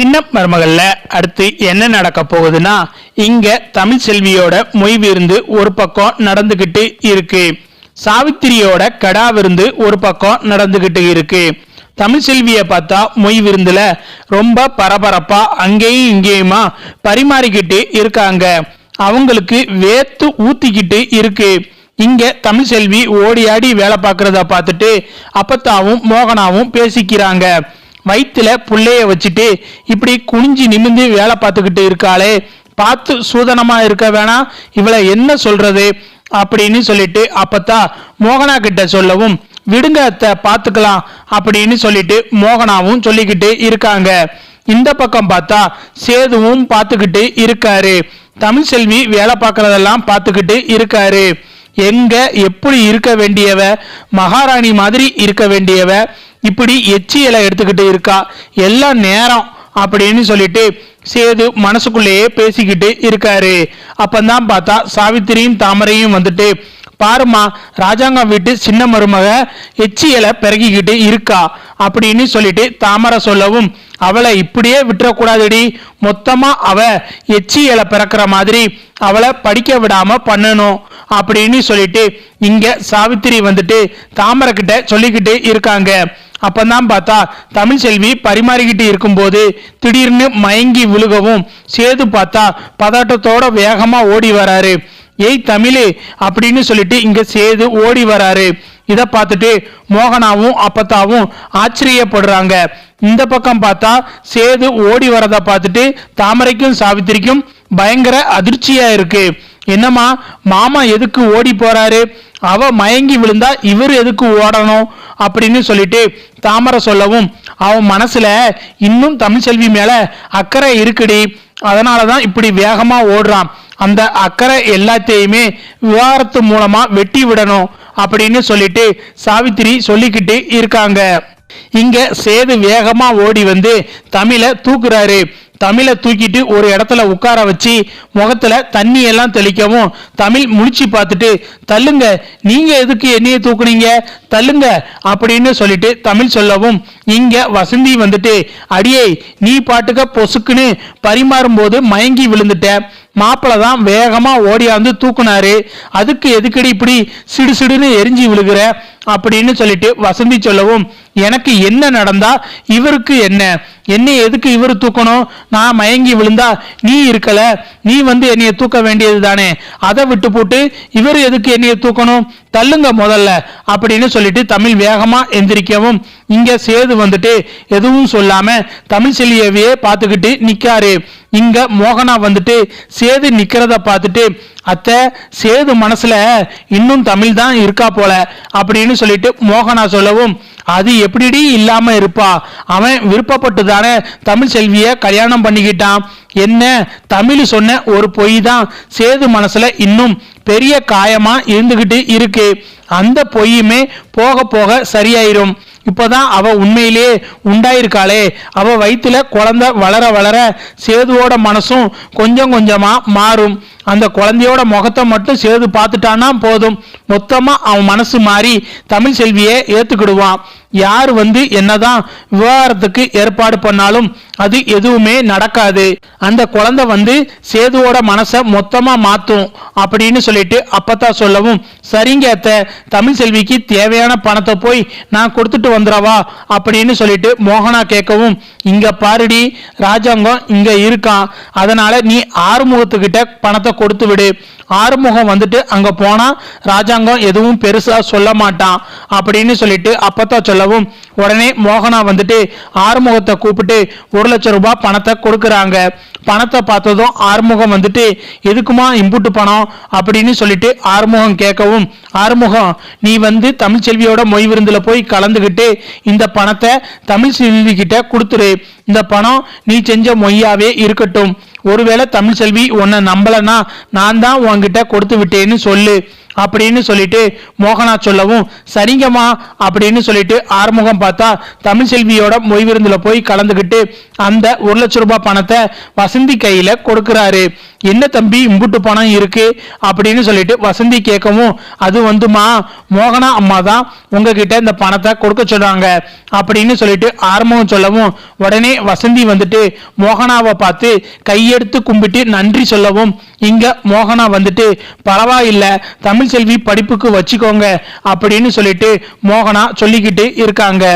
சின்ன மருமகள்ல அடுத்து என்ன நடக்க போகுதுன்னா இங்க தமிழ் செல்வியோட மொய் விருந்து ஒரு பக்கம் நடந்துகிட்டு இருக்கு. சாவித்திரியோட கடா விருந்து ஒரு பக்கம் நடந்துகிட்டு இருக்கு. தமிழ் செல்வியை பார்த்தா மொய் விருந்துல ரொம்ப பரபரப்பா அங்கேயும் இங்கேயுமா பரிமாறிக்கிட்டு இருக்காங்க. அவங்களுக்கு வேத்து ஊத்திக்கிட்டு இருக்கு. இங்க தமிழ் செல்வி ஓடி ஆடி வேலை பார்க்கறத பார்த்துட்டு அப்பத்தாவும் மோகனாவும் பேசிக்கிறாங்க. வயிற்றுல புள்ளைய வச்சுட்டு இப்படி குனிஞ்சு நிமிந்து வேலை பார்த்துக்கிட்டு இருக்காளே பார்த்து சூதனமா இருக்க வேணாம் இவளை என்ன சொல்றது அப்படின்னு சொல்லிட்டு அப்பத்தா மோகனா கிட்ட சொல்லவும் விடுங்க அத்தை பார்த்துக்கலாம் அப்படின்னு சொல்லிட்டு மோகனாவும் சொல்லிக்கிட்டு இருக்காங்க. இந்த பக்கம் பார்த்தா சேதுவும் பார்த்துக்கிட்டு இருக்காரு. தமிழ் செல்வி வேலை பார்க்கறதெல்லாம் பார்த்துக்கிட்டு இருக்காரு. எங்க எப்படி இருக்க வேண்டியவ? மகாராணி மாதிரி இருக்க வேண்டியவ? இப்படி எச்சி இலை எடுத்துக்கிட்டு இருக்கா? எல்லாம் நேரம் அப்படின்னு சொல்லிட்டு சேது மனசுக்குள்ளேயே பேசிக்கிட்டு இருக்காரு. அப்பந்தான் பார்த்தா சாவித்திரியும் தாமரையும் வந்துட்டு பாருமா ராஜாங்கம் வீட்டு சின்ன மருமக எச்சியலை பிறகிக்கிட்டு இருக்கா? அப்படின்னு சொல்லிட்டு தாமரை சொல்லவும் அவளை இப்படியே விட்டுறக்கூடாதுடி. மொத்தமா அவ எச்சியலை பிறக்கிற மாதிரி அவளை படிக்க விடாம பண்ணணும். அப்படின்னு சொல்லிட்டு இங்க சாவித்திரி வந்துட்டு தாமரை கிட்ட சொல்லிக்கிட்டு இருக்காங்க. அப்பந்தான் பார்த்தா தமிழ் செல்வி பரிமாறிக்கிட்டு இருக்கும்போது திடீர்னு மயங்கி விழுகவும் சேது பார்த்தா பதட்டத்தோட வேகமா ஓடி வராரு. ஏய் தமிழே அப்படின்னு சொல்லிட்டு இங்க சேது ஓடி வராரு. இதை பார்த்துட்டு மோகனாவும் அப்பத்தாவும் ஆச்சரியப்படுறாங்க. இந்த பக்கம் பார்த்தா சேது ஓடி வரதை பார்த்துட்டு தாமரைக்கும் சாவித்திரிக்கும் பயங்கர அதிர்ச்சியா இருக்கு. என்னம்மா மாமா எதுக்கு ஓடி போறாரு? அவ மயங்கி விழுந்தா இவர் எதுக்கு ஓடணும்? அப்படின்னு சொல்லிட்டு தாமரை சொல்லவும் அவன் மனசுல இன்னும் தமிழ்செல்வி மேல அக்கறை இருக்குடி. அதனாலதான் இப்படி வேகமா ஓடுறான். அந்த அக்கறை எல்லாத்தையுமே விவகாரத்து மூலமா வெட்டி விடணும் அப்படின்னு சொல்லிட்டு சாவித்திரி சொல்லிக்கிட்டு இருக்காங்க. இங்க சேது வேகமா ஓடி வந்து தமிழை தூக்குறாரு. தமிழை தூக்கிட்டு ஒரு இடத்துல உட்கார வச்சு முகத்துல தண்ணி எல்லாம் தெளிக்கவும் தமிழ் முழிச்சு பார்த்துட்டு தள்ளுங்க நீங்க எதுக்கு என்னைய தூக்குனீங்க? தள்ளுங்க அப்படின்னு சொல்லிட்டு தமிழ் சொல்லவும் இங்க வசந்தி வந்துட்டு அடியே நீ பாட்டுக்க பொசுக்குன்னு பரிமாறும் போது மயங்கி விழுந்துட்ட. மாப்பிள்ள தான் வேகமா ஓடியாந்து தூக்குனாரு. அதுக்கு எதுக்கடி இப்படி சிடு சிடுன்னு எரிஞ்சு விழுகிற? அப்படின்னு சொல்லிட்டு வசந்தி சொல்லவும் எனக்கு என்ன நடந்தா? இவருக்கு என்ன? என்னை எதுக்கு இவர் தூக்கணும்? நான் மயங்கி விழுந்தா நீ இருக்கல. நீ வந்து என்னைய தூக்க வேண்டியது தானே. அதை விட்டு போட்டு இவர் எதுக்கு என்னைய தூக்கணும்? தள்ளுங்க முதல்ல அப்படின்னு சொல்லிட்டு தமிழ் வேகமா எந்திரிக்கவும். இங்க சேது வந்துட்டு எதுவும் சொல்லாம தமிழ் செல்வியவே பார்த்துக்கிட்டு நிக்காரு. இங்க மோகனா வந்துட்டு சேது நிக்கிறத பார்த்துட்டு அத்தை சேது மனசுல இன்னும் தமிழ் தான் இருக்கா போல அப்படின்னு சொல்லிட்டு மோகனா சொல்லவும் அது எப்படிடி இல்லாம இருப்பா? அவன் விருப்பப்பட்டு தானே தமிழ் செல்விய கல்யாணம் பண்ணிக்கிட்டான். என்ன? தமிழ் சொன்ன ஒரு பொய் தான் சேது மனசுல இன்னும் பெரிய காயமா இருந்துகிட்டு இருக்கு. அந்த பொய்யுமே போக போக சரியாயிரும். இப்போதான் அவ உண்மையிலேயே உண்டாயிருக்காளே. அவ வயிற்றுல குழந்தை வளர வளர சேதுவோட மனசும் கொஞ்சம் கொஞ்சமா மாறும். அந்த குழந்தையோட முகத்தை மட்டும் சேது பார்த்துட்டான்னா போதும். மொத்தமா அவன் மனசு மாறி தமிழ் செல்வியை ஏத்துக்கிடுவான். யார் வந்து என்னதான் விவகாரத்துக்கு ஏற்பாடு பண்ணாலும் அது எதுவுமே நடக்காது. அந்த குழந்தை வந்து சேதுவோட மனசை மொத்தமா மாத்தும் அப்படின்னு சொல்லிட்டு அப்பத்தா சொல்லவும் சரிங்க அத்த தமிழ் செல்விக்கு தேவையான பணத்தை போய் நான் கொடுத்துட்டு வந்துடவா அப்படின்னு சொல்லிட்டு மோகனா கேட்கவும் இங்க பாருடி ராஜாங்கம் இங்க இருக்கான். அதனால நீ ஆறுமுகத்துக்கிட்ட பணத்தை கொடுத்து விடு. ஆறுமுகம் வந்துட்டு அங்க போனா ராஜாங்கம் எதுவும் பெருசா சொல்ல மாட்டான் அப்படின்னு சொல்லிட்டு அப்பத்தா சொல்லவும் உடனே மோகனா வந்துட்டு ஆறுமுகத்தை கூப்பிட்டு ஒரு லட்சம் ரூபாய் பணத்தை கொடுக்கறாங்க. பணத்தை பார்த்ததும் ஆறுமுகம் வந்துட்டு எதுக்குமா இம்புட்டு பணம் அப்படின்னு சொல்லிட்டு ஆறுமுகம் கேட்கவும் ஆறுமுகம் நீ வந்து தமிழ்ச்செல்வியோட மொய் விருந்தில் போய் கலந்துக்கிட்டு இந்த பணத்தை தமிழ் செல்வி கிட்ட கொடுத்துரு. இந்த பணம் நீ செஞ்ச மொய்யாவே இருக்கட்டும். ஒருவேளை தமிழ் செல்வி உன்னை நம்பலன்னா நான் தான் உன்கிட்ட கொடுத்து விட்டேன்னு சொல்லு அப்படின்னு சொல்லிட்டு மோகனா சொல்லவும் சரிங்கம்மா அப்படின்னு சொல்லிட்டு ஆறுமுகம் பார்த்தா தமிழ்செல்வியோட மொய் விருந்துல போய் கலந்துக்கிட்டு அந்த ஒரு லட்ச ரூபாய் பணத்தை வசந்தி கையில கொடுக்கிறாரு. என்ன தம்பி இம்புட்டு பணம் இருக்கு அப்படின்னு சொல்லிட்டு வசந்தி கேட்கவும் அது வந்துமா மோகனா அம்மா தான் உங்ககிட்ட இந்த பணத்தை கொடுக்க சொல்றாங்க அப்படின்னு சொல்லிட்டு ஆரம்பம் சொல்லவும் உடனே வசந்தி வந்துட்டு மோகனாவை பார்த்து கையெடுத்து கும்பிட்டு நன்றி சொல்லவும் இங்க மோகனா வந்துட்டு பரவாயில்ல தமிழ் செல்வி படிப்புக்கு வச்சுக்கோங்க அப்படின்னு சொல்லிட்டு மோகனா சொல்லிக்கிட்டு இருக்காங்க.